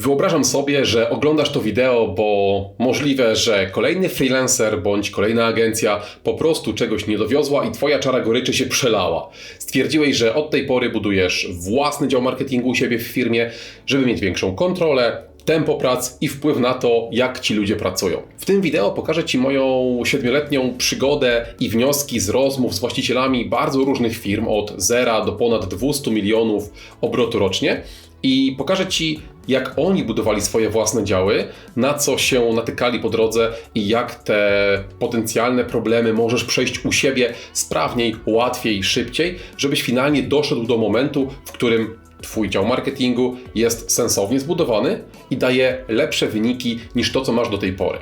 Wyobrażam sobie, że oglądasz to wideo, bo możliwe, że kolejny freelancer bądź kolejna agencja po prostu czegoś nie dowiozła i twoja czara goryczy się przelała. Stwierdziłeś, że od tej pory budujesz własny dział marketingu u siebie w firmie, żeby mieć większą kontrolę, tempo prac i wpływ na to, jak ci ludzie pracują. W tym wideo pokażę Ci moją siedmioletnią przygodę i wnioski z rozmów z właścicielami bardzo różnych firm, od zera do ponad 200 milionów obrotu rocznie i pokażę Ci, jak oni budowali swoje własne działy, na co się natykali po drodze i jak te potencjalne problemy możesz przejść u siebie sprawniej, łatwiej, szybciej, żebyś finalnie doszedł do momentu, w którym Twój dział marketingu jest sensownie zbudowany i daje lepsze wyniki niż to, co masz do tej pory.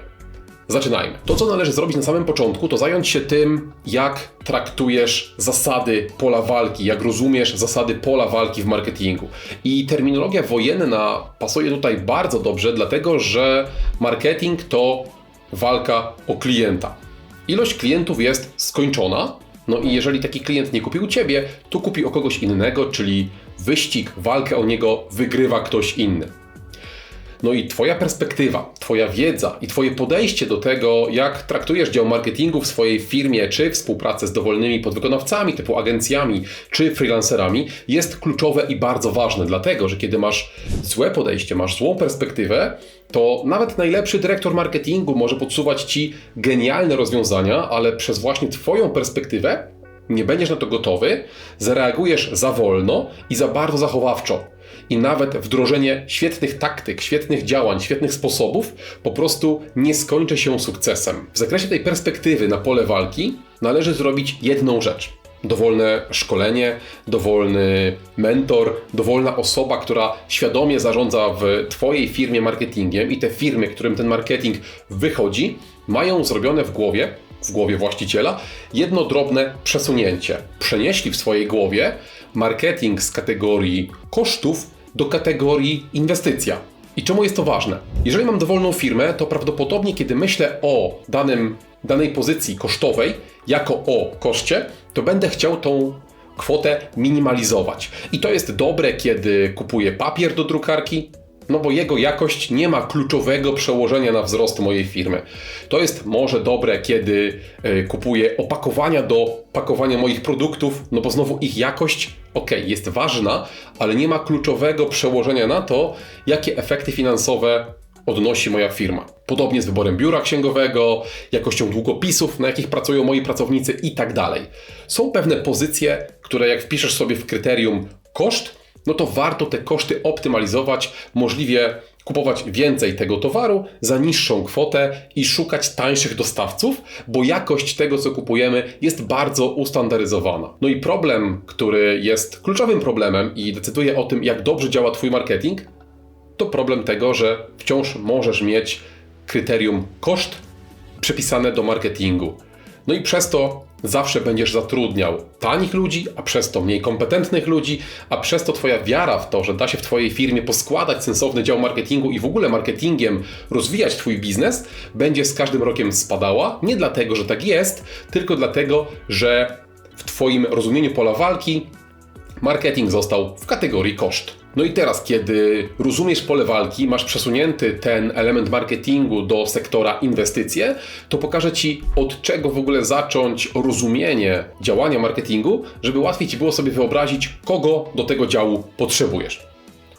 Zaczynajmy. To, co należy zrobić na samym początku, to zająć się tym, jak traktujesz zasady pola walki, jak rozumiesz zasady pola walki w marketingu. I terminologia wojenna pasuje tutaj bardzo dobrze, dlatego że marketing to walka o klienta. Ilość klientów jest skończona, no i jeżeli taki klient nie kupił ciebie, to kupi o kogoś innego, czyli wyścig, walkę o niego wygrywa ktoś inny. No i Twoja perspektywa, Twoja wiedza i Twoje podejście do tego, jak traktujesz dział marketingu w swojej firmie, czy współpracę z dowolnymi podwykonawcami, typu agencjami, czy freelancerami, jest kluczowe i bardzo ważne, dlatego że kiedy masz złe podejście, masz złą perspektywę, to nawet najlepszy dyrektor marketingu może podsuwać Ci genialne rozwiązania, ale przez właśnie Twoją perspektywę nie będziesz na to gotowy, zareagujesz za wolno i za bardzo zachowawczo. I nawet wdrożenie świetnych taktyk, świetnych działań, świetnych sposobów po prostu nie skończy się sukcesem. W zakresie tej perspektywy na pole walki należy zrobić jedną rzecz. Dowolne szkolenie, dowolny mentor, dowolna osoba, która świadomie zarządza w Twojej firmie marketingiem i te firmy, którym ten marketing wychodzi, mają zrobione w głowie w głowie właściciela jedno drobne przesunięcie. Przenieśli w swojej głowie marketing z kategorii kosztów do kategorii inwestycja. I czemu jest to ważne? Jeżeli mam dowolną firmę, to prawdopodobnie kiedy myślę o danym, danej pozycji kosztowej jako o koszcie, to będę chciał tą kwotę minimalizować. I to jest dobre, kiedy kupuję papier do drukarki, no bo jego jakość nie ma kluczowego przełożenia na wzrost mojej firmy. To jest może dobre, kiedy e, kupuję opakowania do pakowania moich produktów, no bo znowu ich jakość, ok, jest ważna, ale nie ma kluczowego przełożenia na to, jakie efekty finansowe odnosi moja firma. Podobnie z wyborem biura księgowego, jakością długopisów, na jakich pracują moi pracownicy i tak dalej. Są pewne pozycje, które jak wpiszesz sobie w kryterium koszt, no to warto te koszty optymalizować, możliwie kupować więcej tego towaru za niższą kwotę i szukać tańszych dostawców, bo jakość tego, co kupujemy, jest bardzo ustandaryzowana. No i problem, który jest kluczowym problemem i decyduje o tym, jak dobrze działa Twój marketing, to problem tego, że wciąż możesz mieć kryterium koszt przypisane do marketingu. No i przez to zawsze będziesz zatrudniał tanich ludzi, a przez to mniej kompetentnych ludzi, a przez to Twoja wiara w to, że da się w Twojej firmie poskładać sensowny dział marketingu i w ogóle marketingiem rozwijać Twój biznes, będzie z każdym rokiem spadała. Nie dlatego, że tak jest, tylko dlatego, że w Twoim rozumieniu pola walki marketing został w kategorii koszt. No i teraz, kiedy rozumiesz pole walki, masz przesunięty ten element marketingu do sektora inwestycje, to pokażę Ci od czego w ogóle zacząć rozumienie działania marketingu, żeby łatwiej Ci było sobie wyobrazić, kogo do tego działu potrzebujesz.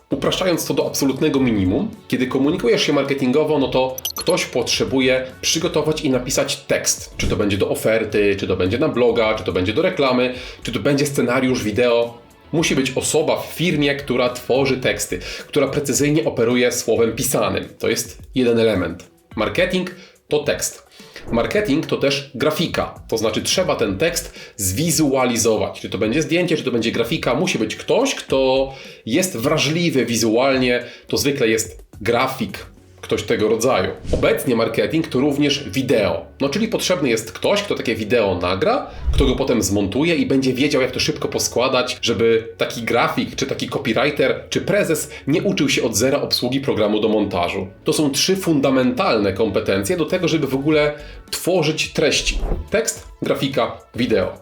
Upraszczając to do absolutnego minimum, kiedy komunikujesz się marketingowo, no to ktoś potrzebuje przygotować i napisać tekst. Czy to będzie do oferty, czy to będzie na bloga, czy to będzie do reklamy, czy to będzie scenariusz wideo Musi być osoba w firmie, która tworzy teksty, która precyzyjnie operuje słowem pisanym. To jest jeden element. Marketing to tekst. Marketing to też grafika, to znaczy trzeba ten tekst zwizualizować. Czy to będzie zdjęcie, czy to będzie grafika, musi być ktoś, kto jest wrażliwy wizualnie, to zwykle jest grafik, ktoś tego rodzaju. Obecnie marketing to również wideo. No czyli potrzebny jest ktoś, kto takie wideo nagra, kto go potem zmontuje i będzie wiedział, jak to szybko poskładać, żeby taki grafik, czy taki copywriter, czy prezes nie uczył się od zera obsługi programu do montażu. To są trzy fundamentalne kompetencje do tego, żeby w ogóle tworzyć treści. Tekst, grafika, wideo.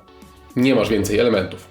Nie masz więcej elementów.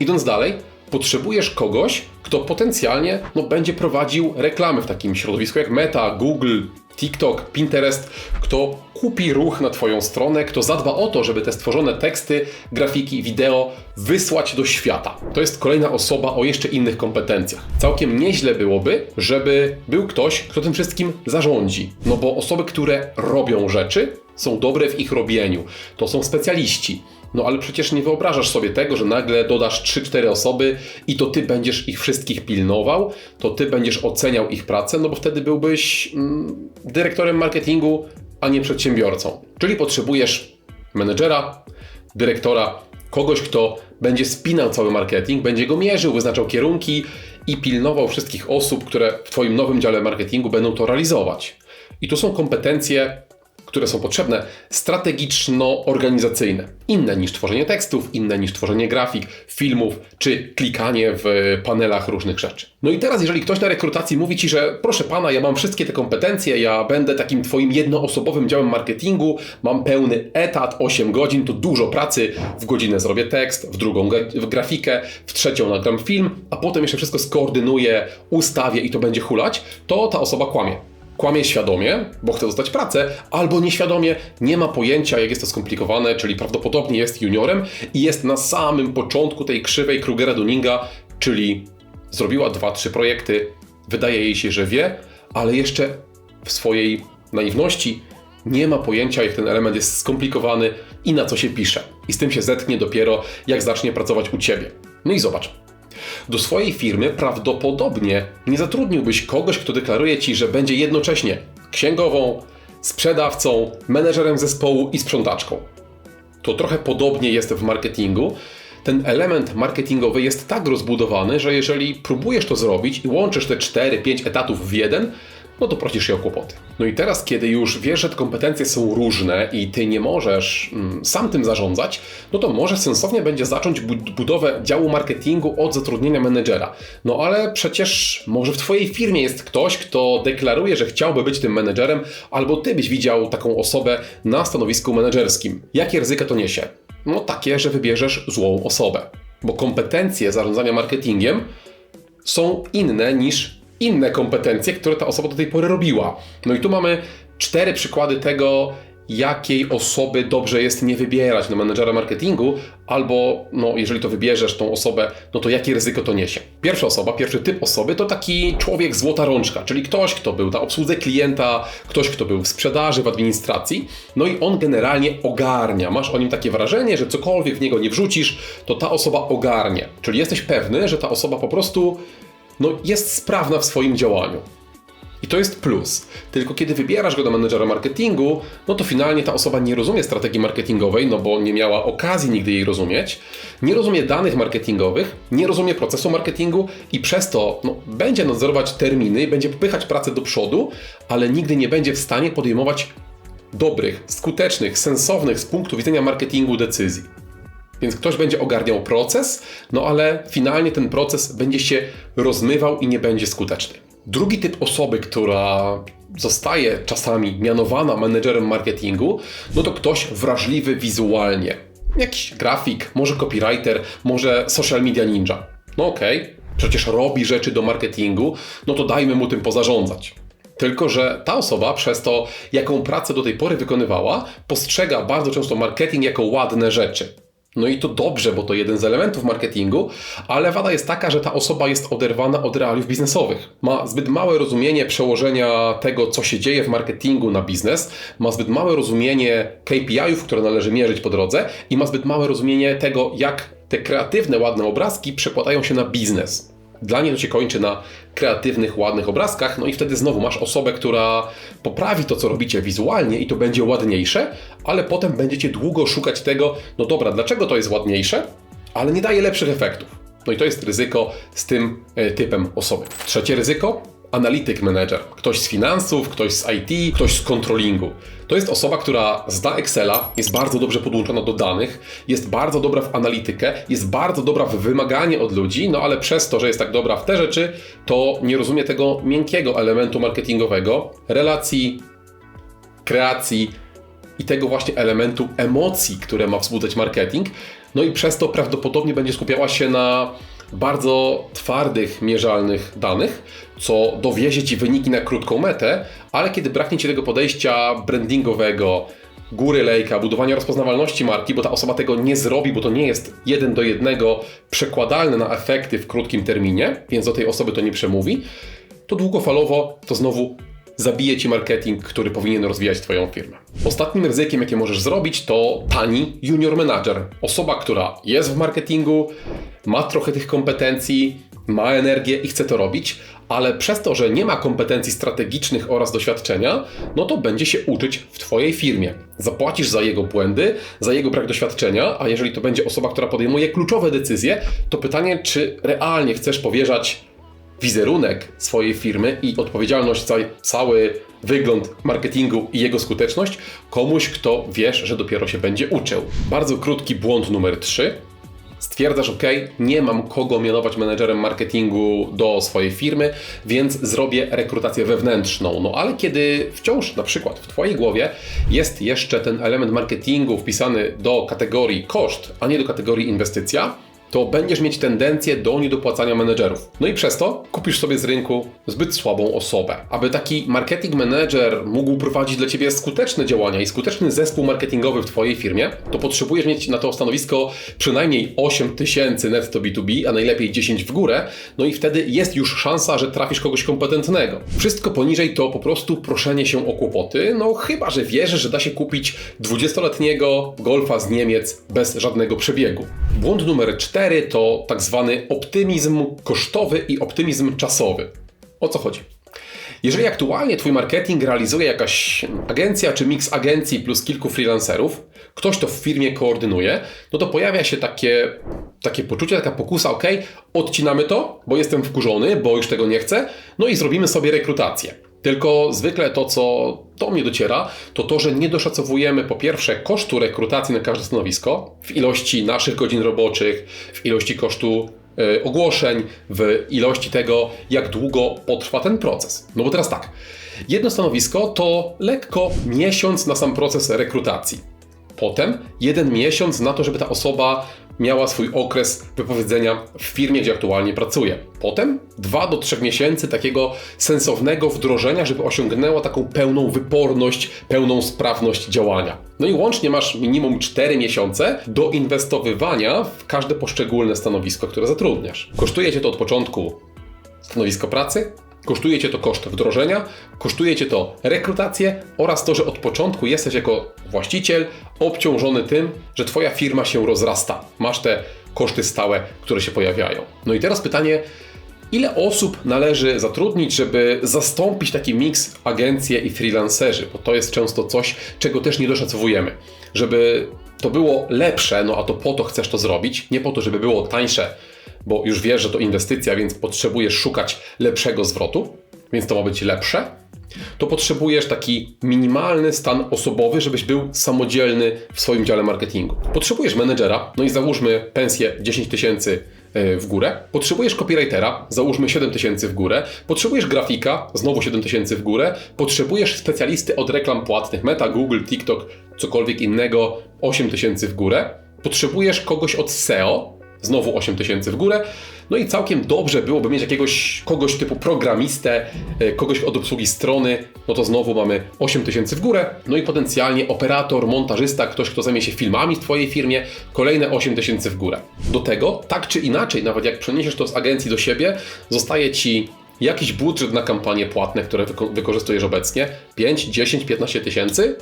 Idąc dalej, potrzebujesz kogoś, kto potencjalnie no, będzie prowadził reklamy w takim środowisku jak Meta, Google, TikTok, Pinterest, kto kupi ruch na Twoją stronę, kto zadba o to, żeby te stworzone teksty, grafiki, wideo wysłać do świata. To jest kolejna osoba o jeszcze innych kompetencjach. Całkiem nieźle byłoby, żeby był ktoś, kto tym wszystkim zarządzi. No bo osoby, które robią rzeczy, są dobre w ich robieniu. To są specjaliści. No ale przecież nie wyobrażasz sobie tego, że nagle dodasz 3-4 osoby i to ty będziesz ich wszystkich pilnował, to ty będziesz oceniał ich pracę, no bo wtedy byłbyś mm, dyrektorem marketingu, a nie przedsiębiorcą. Czyli potrzebujesz menedżera, dyrektora, kogoś, kto będzie spinał cały marketing, będzie go mierzył, wyznaczał kierunki i pilnował wszystkich osób, które w Twoim nowym dziale marketingu będą to realizować. I tu są kompetencje które są potrzebne, strategiczno-organizacyjne. Inne niż tworzenie tekstów, inne niż tworzenie grafik, filmów, czy klikanie w panelach różnych rzeczy. No i teraz, jeżeli ktoś na rekrutacji mówi Ci, że proszę Pana, ja mam wszystkie te kompetencje, ja będę takim Twoim jednoosobowym działem marketingu, mam pełny etat, 8 godzin, to dużo pracy, w godzinę zrobię tekst, w drugą w grafikę, w trzecią nagram film, a potem jeszcze wszystko skoordynuję, ustawię i to będzie hulać, to ta osoba kłamie kłamie świadomie, bo chce dostać pracę, albo nieświadomie, nie ma pojęcia, jak jest to skomplikowane, czyli prawdopodobnie jest juniorem i jest na samym początku tej krzywej Krugera-Dunninga, czyli zrobiła dwa, trzy projekty, wydaje jej się, że wie, ale jeszcze w swojej naiwności nie ma pojęcia, jak ten element jest skomplikowany i na co się pisze. I z tym się zetknie dopiero, jak zacznie pracować u ciebie. No i zobacz, do swojej firmy prawdopodobnie nie zatrudniłbyś kogoś, kto deklaruje ci, że będzie jednocześnie księgową, sprzedawcą, menedżerem zespołu i sprzątaczką. To trochę podobnie jest w marketingu. Ten element marketingowy jest tak rozbudowany, że jeżeli próbujesz to zrobić i łączysz te 4-5 etatów w jeden, no to prosisz się o kłopoty. No i teraz, kiedy już wiesz, że te kompetencje są różne i ty nie możesz mm, sam tym zarządzać, no to może sensownie będzie zacząć budowę działu marketingu od zatrudnienia menedżera. No ale przecież może w twojej firmie jest ktoś, kto deklaruje, że chciałby być tym menedżerem, albo ty byś widział taką osobę na stanowisku menedżerskim. Jakie ryzyka to niesie? No takie, że wybierzesz złą osobę. Bo kompetencje zarządzania marketingiem są inne niż inne kompetencje, które ta osoba do tej pory robiła. No i tu mamy cztery przykłady tego, jakiej osoby dobrze jest nie wybierać na menedżera marketingu, albo no, jeżeli to wybierzesz tą osobę, no to jakie ryzyko to niesie. Pierwsza osoba, pierwszy typ osoby to taki człowiek złota rączka, czyli ktoś, kto był na obsłudze klienta, ktoś, kto był w sprzedaży, w administracji, no i on generalnie ogarnia. Masz o nim takie wrażenie, że cokolwiek w niego nie wrzucisz, to ta osoba ogarnie. Czyli jesteś pewny, że ta osoba po prostu no, jest sprawna w swoim działaniu. I to jest plus. Tylko kiedy wybierasz go do menedżera marketingu, no to finalnie ta osoba nie rozumie strategii marketingowej, no bo nie miała okazji nigdy jej rozumieć, nie rozumie danych marketingowych, nie rozumie procesu marketingu i przez to no, będzie nadzorować terminy, będzie popychać pracę do przodu, ale nigdy nie będzie w stanie podejmować dobrych, skutecznych, sensownych z punktu widzenia marketingu decyzji. Więc ktoś będzie ogarniał proces, no ale finalnie ten proces będzie się rozmywał i nie będzie skuteczny. Drugi typ osoby, która zostaje czasami mianowana menedżerem marketingu, no to ktoś wrażliwy wizualnie. Jakiś grafik, może copywriter, może social media ninja. No okej, okay, przecież robi rzeczy do marketingu, no to dajmy mu tym pozarządzać. Tylko, że ta osoba przez to, jaką pracę do tej pory wykonywała, postrzega bardzo często marketing jako ładne rzeczy. No i to dobrze, bo to jeden z elementów marketingu, ale wada jest taka, że ta osoba jest oderwana od realiów biznesowych. Ma zbyt małe rozumienie przełożenia tego, co się dzieje w marketingu na biznes, ma zbyt małe rozumienie KPI-ów, które należy mierzyć po drodze i ma zbyt małe rozumienie tego, jak te kreatywne, ładne obrazki przekładają się na biznes. Dla niej to się kończy na kreatywnych, ładnych obrazkach, no i wtedy znowu masz osobę, która poprawi to, co robicie wizualnie i to będzie ładniejsze, ale potem będziecie długo szukać tego, no dobra, dlaczego to jest ładniejsze, ale nie daje lepszych efektów. No i to jest ryzyko z tym e, typem osoby. Trzecie ryzyko analityk manager, ktoś z finansów, ktoś z IT, ktoś z controllingu. To jest osoba, która zna Excela, jest bardzo dobrze podłączona do danych, jest bardzo dobra w analitykę, jest bardzo dobra w wymaganie od ludzi, no ale przez to, że jest tak dobra w te rzeczy, to nie rozumie tego miękkiego elementu marketingowego, relacji, kreacji i tego właśnie elementu emocji, które ma wzbudzać marketing. No i przez to prawdopodobnie będzie skupiała się na bardzo twardych, mierzalnych danych, co dowiezie Ci wyniki na krótką metę, ale kiedy braknie Ci tego podejścia brandingowego, góry lejka, budowania rozpoznawalności marki, bo ta osoba tego nie zrobi, bo to nie jest jeden do jednego przekładalne na efekty w krótkim terminie, więc do tej osoby to nie przemówi, to długofalowo to znowu zabije ci marketing, który powinien rozwijać Twoją firmę. Ostatnim ryzykiem, jakie możesz zrobić, to tani junior manager. Osoba, która jest w marketingu, ma trochę tych kompetencji, ma energię i chce to robić, ale przez to, że nie ma kompetencji strategicznych oraz doświadczenia, no to będzie się uczyć w Twojej firmie. Zapłacisz za jego błędy, za jego brak doświadczenia, a jeżeli to będzie osoba, która podejmuje kluczowe decyzje, to pytanie, czy realnie chcesz powierzać wizerunek swojej firmy i odpowiedzialność za cały wygląd marketingu i jego skuteczność komuś, kto wiesz, że dopiero się będzie uczył. Bardzo krótki błąd numer 3. Stwierdzasz, OK, nie mam kogo mianować menedżerem marketingu do swojej firmy, więc zrobię rekrutację wewnętrzną. No ale kiedy wciąż na przykład w Twojej głowie jest jeszcze ten element marketingu wpisany do kategorii koszt, a nie do kategorii inwestycja, to będziesz mieć tendencję do niedopłacania menedżerów. No i przez to kupisz sobie z rynku zbyt słabą osobę. Aby taki marketing manager mógł prowadzić dla Ciebie skuteczne działania i skuteczny zespół marketingowy w Twojej firmie, to potrzebujesz mieć na to stanowisko przynajmniej 8 tysięcy netto B2B, a najlepiej 10 w górę, no i wtedy jest już szansa, że trafisz kogoś kompetentnego. Wszystko poniżej to po prostu proszenie się o kłopoty, no chyba, że wierzysz, że da się kupić 20-letniego golfa z Niemiec bez żadnego przebiegu. Błąd numer 4 4 to tak zwany optymizm kosztowy i optymizm czasowy. O co chodzi? Jeżeli aktualnie Twój marketing realizuje jakaś agencja czy miks agencji plus kilku freelancerów, ktoś to w firmie koordynuje, no to pojawia się takie, takie poczucie, taka pokusa, ok, odcinamy to, bo jestem wkurzony, bo już tego nie chcę, no i zrobimy sobie rekrutację. Tylko zwykle to, co do mnie dociera, to to, że nie doszacowujemy po pierwsze kosztu rekrutacji na każde stanowisko w ilości naszych godzin roboczych, w ilości kosztu y, ogłoszeń, w ilości tego, jak długo potrwa ten proces. No bo teraz tak, jedno stanowisko to lekko miesiąc na sam proces rekrutacji. Potem jeden miesiąc na to, żeby ta osoba miała swój okres wypowiedzenia w firmie, gdzie aktualnie pracuje. Potem 2 do 3 miesięcy takiego sensownego wdrożenia, żeby osiągnęła taką pełną wyporność, pełną sprawność działania. No i łącznie masz minimum 4 miesiące do inwestowywania w każde poszczególne stanowisko, które zatrudniasz. Kosztuje cię to od początku stanowisko pracy, Kosztuje cię to koszt wdrożenia, kosztuje cię to rekrutację oraz to, że od początku jesteś jako właściciel obciążony tym, że twoja firma się rozrasta. Masz te koszty stałe, które się pojawiają. No i teraz pytanie, ile osób należy zatrudnić, żeby zastąpić taki miks agencje i freelancerzy, bo to jest często coś, czego też nie doszacowujemy. Żeby to było lepsze, no a to po to chcesz to zrobić, nie po to, żeby było tańsze bo już wiesz, że to inwestycja, więc potrzebujesz szukać lepszego zwrotu, więc to ma być lepsze, to potrzebujesz taki minimalny stan osobowy, żebyś był samodzielny w swoim dziale marketingu. Potrzebujesz menedżera, no i załóżmy pensję 10 tysięcy e, w górę. Potrzebujesz copywritera, załóżmy 7 tysięcy w górę. Potrzebujesz grafika, znowu 7 tysięcy w górę. Potrzebujesz specjalisty od reklam płatnych, Meta, Google, TikTok, cokolwiek innego, 8 tysięcy w górę. Potrzebujesz kogoś od SEO, Znowu 8 tysięcy w górę. No i całkiem dobrze byłoby mieć jakiegoś kogoś typu programistę, e, kogoś od obsługi strony, no to znowu mamy 8 tysięcy w górę. No i potencjalnie operator, montażysta, ktoś, kto zajmie się filmami w Twojej firmie, kolejne 8 tysięcy w górę. Do tego, tak czy inaczej, nawet jak przeniesiesz to z agencji do siebie, zostaje Ci jakiś budżet na kampanie płatne, które wyko wykorzystujesz obecnie, 5, 10, 15 tysięcy.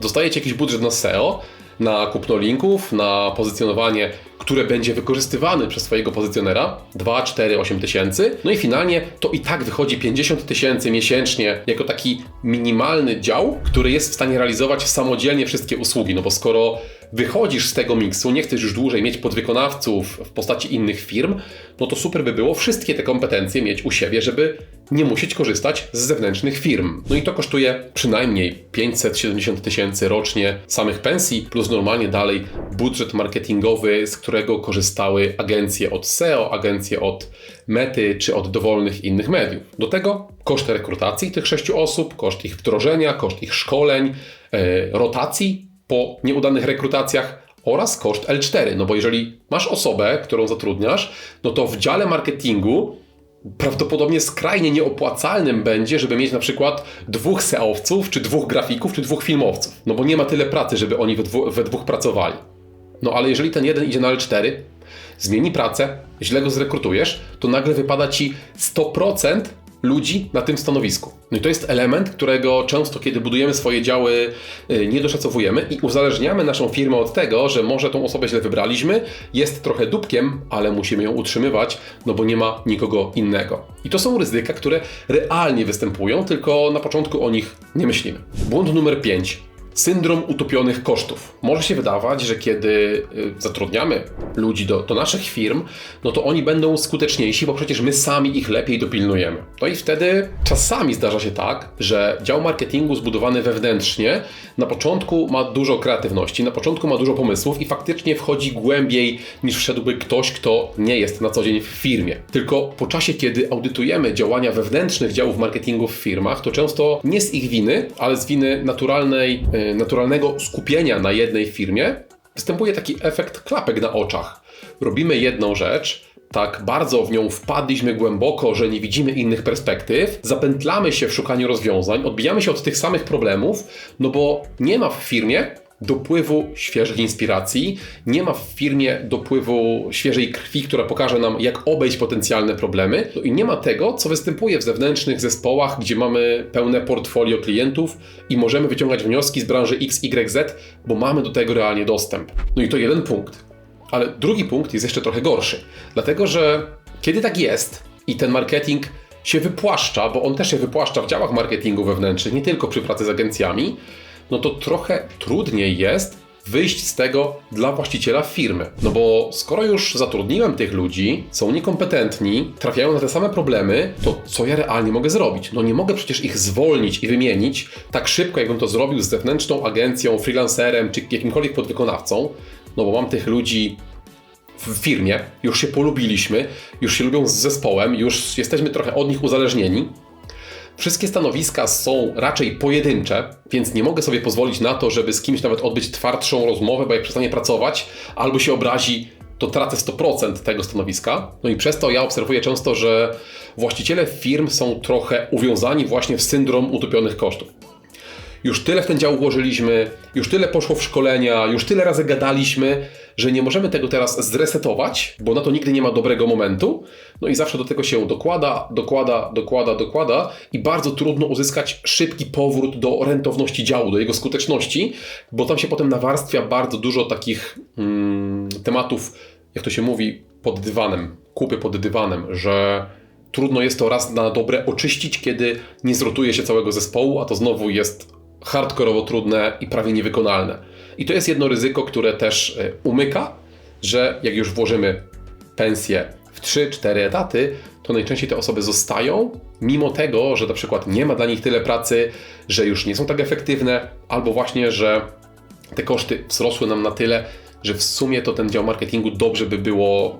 Zostaje Ci jakiś budżet na SEO, na kupno linków, na pozycjonowanie, które będzie wykorzystywane przez Twojego pozycjonera 2, 4, 8 tysięcy. No i finalnie to i tak wychodzi 50 tysięcy miesięcznie jako taki minimalny dział, który jest w stanie realizować samodzielnie wszystkie usługi. No bo skoro wychodzisz z tego miksu, nie chcesz już dłużej mieć podwykonawców w postaci innych firm, no to super by było wszystkie te kompetencje mieć u siebie, żeby nie musieć korzystać z zewnętrznych firm. No i to kosztuje przynajmniej 570 tysięcy rocznie samych pensji, plus normalnie dalej budżet marketingowy, z którego korzystały agencje od SEO, agencje od Mety czy od dowolnych innych mediów. Do tego koszt rekrutacji tych sześciu osób, koszt ich wdrożenia, koszt ich szkoleń, e, rotacji po nieudanych rekrutacjach, oraz koszt L4. No bo jeżeli masz osobę, którą zatrudniasz, no to w dziale marketingu prawdopodobnie skrajnie nieopłacalnym będzie, żeby mieć na przykład dwóch SEOwców, czy dwóch grafików, czy dwóch filmowców. No bo nie ma tyle pracy, żeby oni we, dwu, we dwóch pracowali. No ale jeżeli ten jeden idzie na L4, zmieni pracę, źle go zrekrutujesz, to nagle wypada ci 100% ludzi na tym stanowisku. No i to jest element, którego często, kiedy budujemy swoje działy, y, nie doszacowujemy i uzależniamy naszą firmę od tego, że może tą osobę źle wybraliśmy, jest trochę dupkiem, ale musimy ją utrzymywać, no bo nie ma nikogo innego. I to są ryzyka, które realnie występują, tylko na początku o nich nie myślimy. Błąd numer 5 syndrom utopionych kosztów. Może się wydawać, że kiedy y, zatrudniamy ludzi do, do, naszych firm, no to oni będą skuteczniejsi, bo przecież my sami ich lepiej dopilnujemy. No i wtedy czasami zdarza się tak, że dział marketingu zbudowany wewnętrznie na początku ma dużo kreatywności, na początku ma dużo pomysłów i faktycznie wchodzi głębiej niż wszedłby ktoś, kto nie jest na co dzień w firmie. Tylko po czasie, kiedy audytujemy działania wewnętrznych działów marketingu w firmach, to często nie z ich winy, ale z winy naturalnej y, naturalnego skupienia na jednej firmie, występuje taki efekt klapek na oczach. Robimy jedną rzecz, tak bardzo w nią wpadliśmy głęboko, że nie widzimy innych perspektyw, zapętlamy się w szukaniu rozwiązań, odbijamy się od tych samych problemów, no bo nie ma w firmie dopływu świeżych inspiracji, nie ma w firmie dopływu świeżej krwi, która pokaże nam, jak obejść potencjalne problemy, no i nie ma tego, co występuje w zewnętrznych zespołach, gdzie mamy pełne portfolio klientów i możemy wyciągać wnioski z branży X, Y, Z, bo mamy do tego realnie dostęp. No i to jeden punkt. Ale drugi punkt jest jeszcze trochę gorszy, dlatego że kiedy tak jest i ten marketing się wypłaszcza, bo on też się wypłaszcza w działach marketingu wewnętrznych, nie tylko przy pracy z agencjami, no to trochę trudniej jest wyjść z tego dla właściciela firmy. No bo skoro już zatrudniłem tych ludzi, są niekompetentni, trafiają na te same problemy, to co ja realnie mogę zrobić? No nie mogę przecież ich zwolnić i wymienić tak szybko, jakbym to zrobił z zewnętrzną agencją, freelancerem czy jakimkolwiek podwykonawcą, no bo mam tych ludzi w firmie, już się polubiliśmy, już się lubią z zespołem, już jesteśmy trochę od nich uzależnieni, Wszystkie stanowiska są raczej pojedyncze, więc nie mogę sobie pozwolić na to, żeby z kimś nawet odbyć twardszą rozmowę, bo jak przestanie pracować albo się obrazi, to tracę 100% tego stanowiska. No i przez to ja obserwuję często, że właściciele firm są trochę uwiązani właśnie w syndrom utopionych kosztów już tyle w ten dział ułożyliśmy, już tyle poszło w szkolenia, już tyle razy gadaliśmy, że nie możemy tego teraz zresetować, bo na to nigdy nie ma dobrego momentu. No i zawsze do tego się dokłada, dokłada, dokłada, dokłada i bardzo trudno uzyskać szybki powrót do rentowności działu, do jego skuteczności, bo tam się potem nawarstwia bardzo dużo takich hmm, tematów, jak to się mówi, pod dywanem, kupy pod dywanem, że trudno jest to raz na dobre oczyścić, kiedy nie zrotuje się całego zespołu, a to znowu jest hardkorowo trudne i prawie niewykonalne. I to jest jedno ryzyko, które też e, umyka, że jak już włożymy pensję w 3-4 etaty, to najczęściej te osoby zostają, mimo tego, że na przykład nie ma dla nich tyle pracy, że już nie są tak efektywne, albo właśnie, że te koszty wzrosły nam na tyle, że w sumie to ten dział marketingu dobrze by było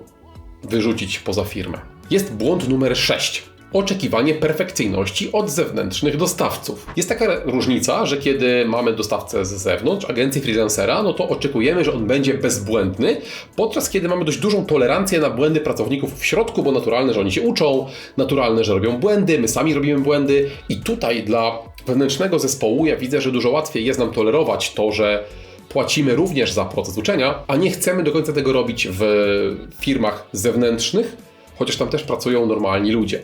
wyrzucić poza firmę. Jest błąd numer 6 oczekiwanie perfekcyjności od zewnętrznych dostawców. Jest taka różnica, że kiedy mamy dostawcę z zewnątrz, agencję freelancera, no to oczekujemy, że on będzie bezbłędny, podczas kiedy mamy dość dużą tolerancję na błędy pracowników w środku, bo naturalne, że oni się uczą, naturalne, że robią błędy, my sami robimy błędy i tutaj dla wewnętrznego zespołu ja widzę, że dużo łatwiej jest nam tolerować to, że płacimy również za proces uczenia, a nie chcemy do końca tego robić w firmach zewnętrznych, chociaż tam też pracują normalni ludzie.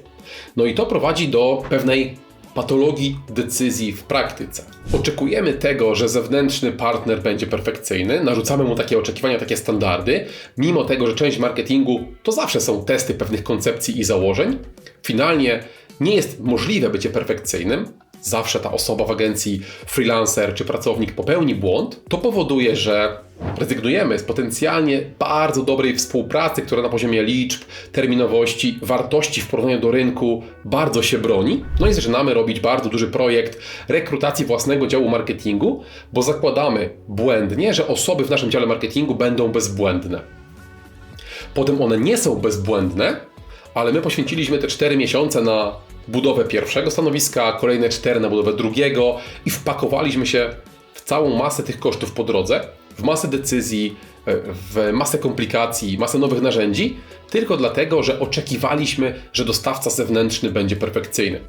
No i to prowadzi do pewnej patologii decyzji w praktyce. Oczekujemy tego, że zewnętrzny partner będzie perfekcyjny, narzucamy mu takie oczekiwania, takie standardy, mimo tego, że część marketingu to zawsze są testy pewnych koncepcji i założeń. Finalnie nie jest możliwe bycie perfekcyjnym, zawsze ta osoba w agencji, freelancer czy pracownik popełni błąd, to powoduje, że rezygnujemy z potencjalnie bardzo dobrej współpracy, która na poziomie liczb, terminowości, wartości w porównaniu do rynku bardzo się broni. No i zaczynamy robić bardzo duży projekt rekrutacji własnego działu marketingu, bo zakładamy błędnie, że osoby w naszym dziale marketingu będą bezbłędne. Potem one nie są bezbłędne, ale my poświęciliśmy te 4 miesiące na budowę pierwszego stanowiska, kolejne 4 na budowę drugiego i wpakowaliśmy się w całą masę tych kosztów po drodze, w masę decyzji, w masę komplikacji, masę nowych narzędzi, tylko dlatego, że oczekiwaliśmy, że dostawca zewnętrzny będzie perfekcyjny.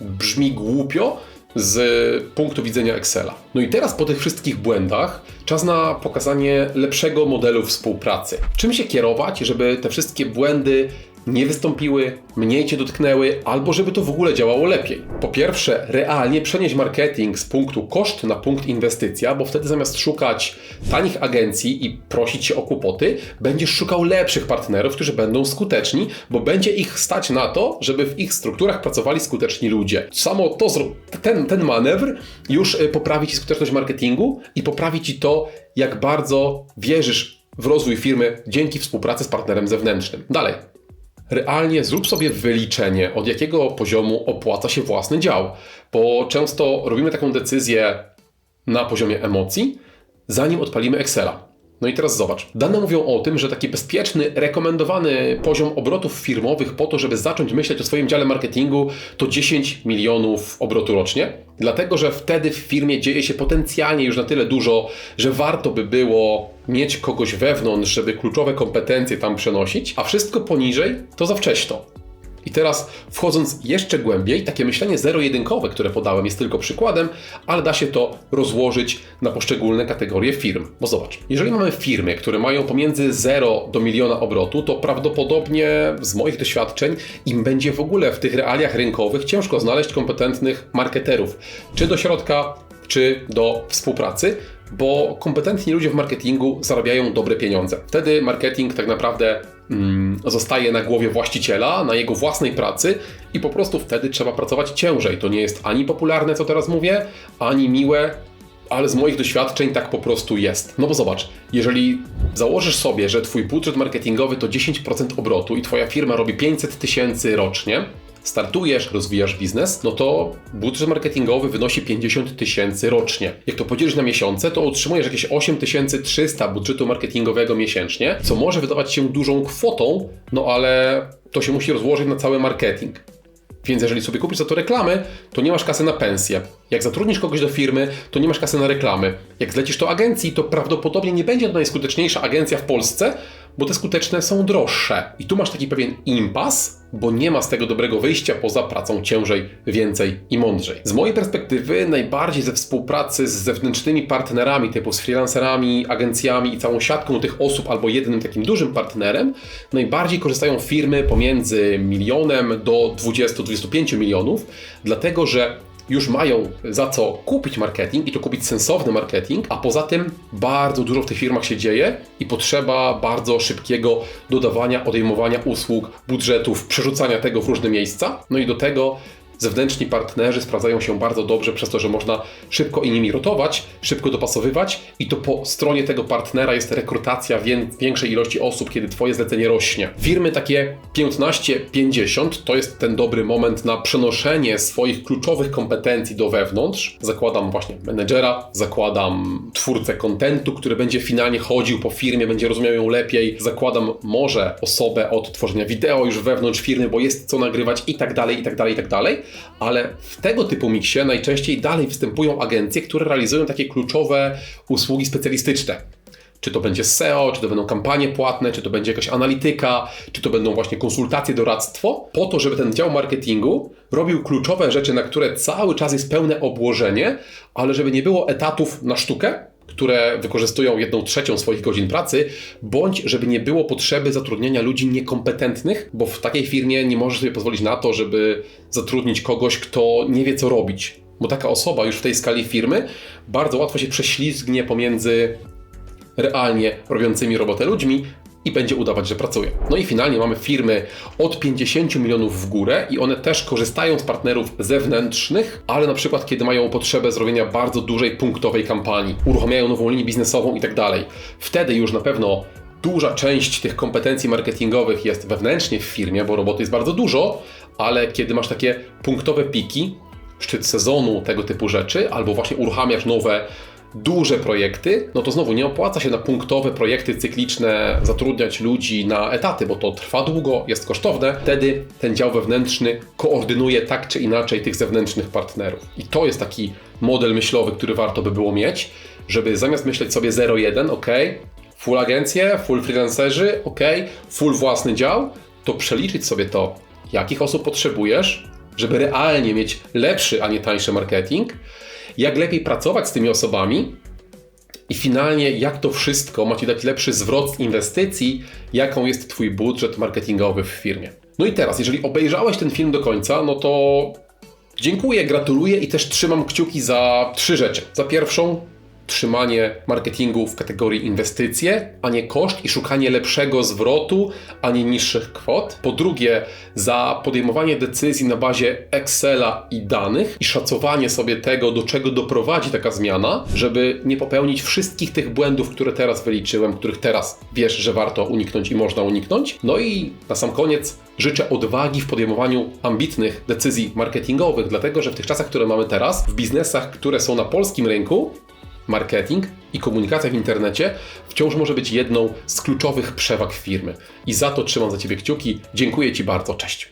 Brzmi głupio, z punktu widzenia Excela. No i teraz po tych wszystkich błędach czas na pokazanie lepszego modelu współpracy. Czym się kierować, żeby te wszystkie błędy nie wystąpiły, mniej cię dotknęły, albo żeby to w ogóle działało lepiej. Po pierwsze, realnie przenieść marketing z punktu koszt na punkt inwestycja, bo wtedy zamiast szukać tanich agencji i prosić się o kłopoty, będziesz szukał lepszych partnerów, którzy będą skuteczni, bo będzie ich stać na to, żeby w ich strukturach pracowali skuteczni ludzie. Samo to, ten, ten manewr już y, poprawi ci skuteczność marketingu i poprawi ci to, jak bardzo wierzysz w rozwój firmy dzięki współpracy z partnerem zewnętrznym. Dalej, realnie zrób sobie wyliczenie, od jakiego poziomu opłaca się własny dział, bo często robimy taką decyzję na poziomie emocji, zanim odpalimy Excela. No i teraz zobacz. Dane mówią o tym, że taki bezpieczny, rekomendowany poziom obrotów firmowych po to, żeby zacząć myśleć o swoim dziale marketingu, to 10 milionów obrotu rocznie. Dlatego, że wtedy w firmie dzieje się potencjalnie już na tyle dużo, że warto by było mieć kogoś wewnątrz, żeby kluczowe kompetencje tam przenosić, a wszystko poniżej to za wcześnie. I teraz wchodząc jeszcze głębiej, takie myślenie zero-jedynkowe, które podałem, jest tylko przykładem, ale da się to rozłożyć na poszczególne kategorie firm. Bo zobacz, jeżeli mamy firmy, które mają pomiędzy 0 do miliona obrotu, to prawdopodobnie z moich doświadczeń im będzie w ogóle w tych realiach rynkowych ciężko znaleźć kompetentnych marketerów, czy do środka, czy do współpracy, bo kompetentni ludzie w marketingu zarabiają dobre pieniądze. Wtedy marketing tak naprawdę mm, zostaje na głowie właściciela, na jego własnej pracy i po prostu wtedy trzeba pracować ciężej. To nie jest ani popularne, co teraz mówię, ani miłe, ale z moich doświadczeń tak po prostu jest. No bo zobacz, jeżeli założysz sobie, że twój budżet marketingowy to 10% obrotu i twoja firma robi 500 tysięcy rocznie, startujesz, rozwijasz biznes, no to budżet marketingowy wynosi 50 tysięcy rocznie. Jak to podzielisz na miesiące, to otrzymujesz jakieś 8300 budżetu marketingowego miesięcznie, co może wydawać się dużą kwotą, no ale to się musi rozłożyć na cały marketing. Więc jeżeli sobie kupisz za to reklamy, to nie masz kasy na pensję. Jak zatrudnisz kogoś do firmy, to nie masz kasy na reklamy. Jak zlecisz to agencji, to prawdopodobnie nie będzie to najskuteczniejsza agencja w Polsce, bo te skuteczne są droższe. I tu masz taki pewien impas, bo nie ma z tego dobrego wyjścia poza pracą ciężej, więcej i mądrzej. Z mojej perspektywy najbardziej ze współpracy z zewnętrznymi partnerami, typu z freelancerami, agencjami i całą siatką tych osób albo jednym takim dużym partnerem, najbardziej korzystają firmy pomiędzy milionem do 20-25 milionów, dlatego że już mają za co kupić marketing i to kupić sensowny marketing, a poza tym bardzo dużo w tych firmach się dzieje i potrzeba bardzo szybkiego dodawania, odejmowania usług, budżetów, przerzucania tego w różne miejsca. No i do tego zewnętrzni partnerzy sprawdzają się bardzo dobrze przez to, że można szybko i nimi rotować, szybko dopasowywać i to po stronie tego partnera jest rekrutacja większej ilości osób, kiedy Twoje zlecenie rośnie. Firmy takie 15-50 to jest ten dobry moment na przenoszenie swoich kluczowych kompetencji do wewnątrz. Zakładam właśnie menedżera, zakładam twórcę kontentu, który będzie finalnie chodził po firmie, będzie rozumiał ją lepiej, zakładam może osobę od tworzenia wideo już wewnątrz firmy, bo jest co nagrywać i tak dalej, i tak dalej, i tak dalej ale w tego typu miksie najczęściej dalej występują agencje, które realizują takie kluczowe usługi specjalistyczne. Czy to będzie SEO, czy to będą kampanie płatne, czy to będzie jakaś analityka, czy to będą właśnie konsultacje, doradztwo, po to, żeby ten dział marketingu robił kluczowe rzeczy, na które cały czas jest pełne obłożenie, ale żeby nie było etatów na sztukę, które wykorzystują jedną trzecią swoich godzin pracy, bądź żeby nie było potrzeby zatrudniania ludzi niekompetentnych, bo w takiej firmie nie możesz sobie pozwolić na to, żeby zatrudnić kogoś, kto nie wie co robić. Bo taka osoba już w tej skali firmy bardzo łatwo się prześlizgnie pomiędzy realnie robiącymi robotę ludźmi, i będzie udawać, że pracuje. No i finalnie mamy firmy od 50 milionów w górę i one też korzystają z partnerów zewnętrznych, ale na przykład kiedy mają potrzebę zrobienia bardzo dużej punktowej kampanii, uruchamiają nową linię biznesową i tak dalej. Wtedy już na pewno duża część tych kompetencji marketingowych jest wewnętrznie w firmie, bo roboty jest bardzo dużo, ale kiedy masz takie punktowe piki, szczyt sezonu, tego typu rzeczy, albo właśnie uruchamiasz nowe duże projekty, no to znowu nie opłaca się na punktowe projekty cykliczne zatrudniać ludzi na etaty, bo to trwa długo, jest kosztowne. Wtedy ten dział wewnętrzny koordynuje tak czy inaczej tych zewnętrznych partnerów. I to jest taki model myślowy, który warto by było mieć, żeby zamiast myśleć sobie 0-1, ok, full agencje, full freelancerzy, ok, full własny dział, to przeliczyć sobie to, jakich osób potrzebujesz, żeby realnie mieć lepszy, a nie tańszy marketing, jak lepiej pracować z tymi osobami i finalnie jak to wszystko ma Ci dać lepszy zwrot inwestycji, jaką jest Twój budżet marketingowy w firmie. No i teraz, jeżeli obejrzałeś ten film do końca, no to dziękuję, gratuluję i też trzymam kciuki za trzy rzeczy. Za pierwszą, trzymanie marketingu w kategorii inwestycje, a nie koszt i szukanie lepszego zwrotu, a nie niższych kwot. Po drugie, za podejmowanie decyzji na bazie Excela i danych i szacowanie sobie tego, do czego doprowadzi taka zmiana, żeby nie popełnić wszystkich tych błędów, które teraz wyliczyłem, których teraz wiesz, że warto uniknąć i można uniknąć. No i na sam koniec życzę odwagi w podejmowaniu ambitnych decyzji marketingowych, dlatego że w tych czasach, które mamy teraz, w biznesach, które są na polskim rynku, marketing i komunikacja w internecie wciąż może być jedną z kluczowych przewag firmy. I za to trzymam za Ciebie kciuki. Dziękuję Ci bardzo. Cześć.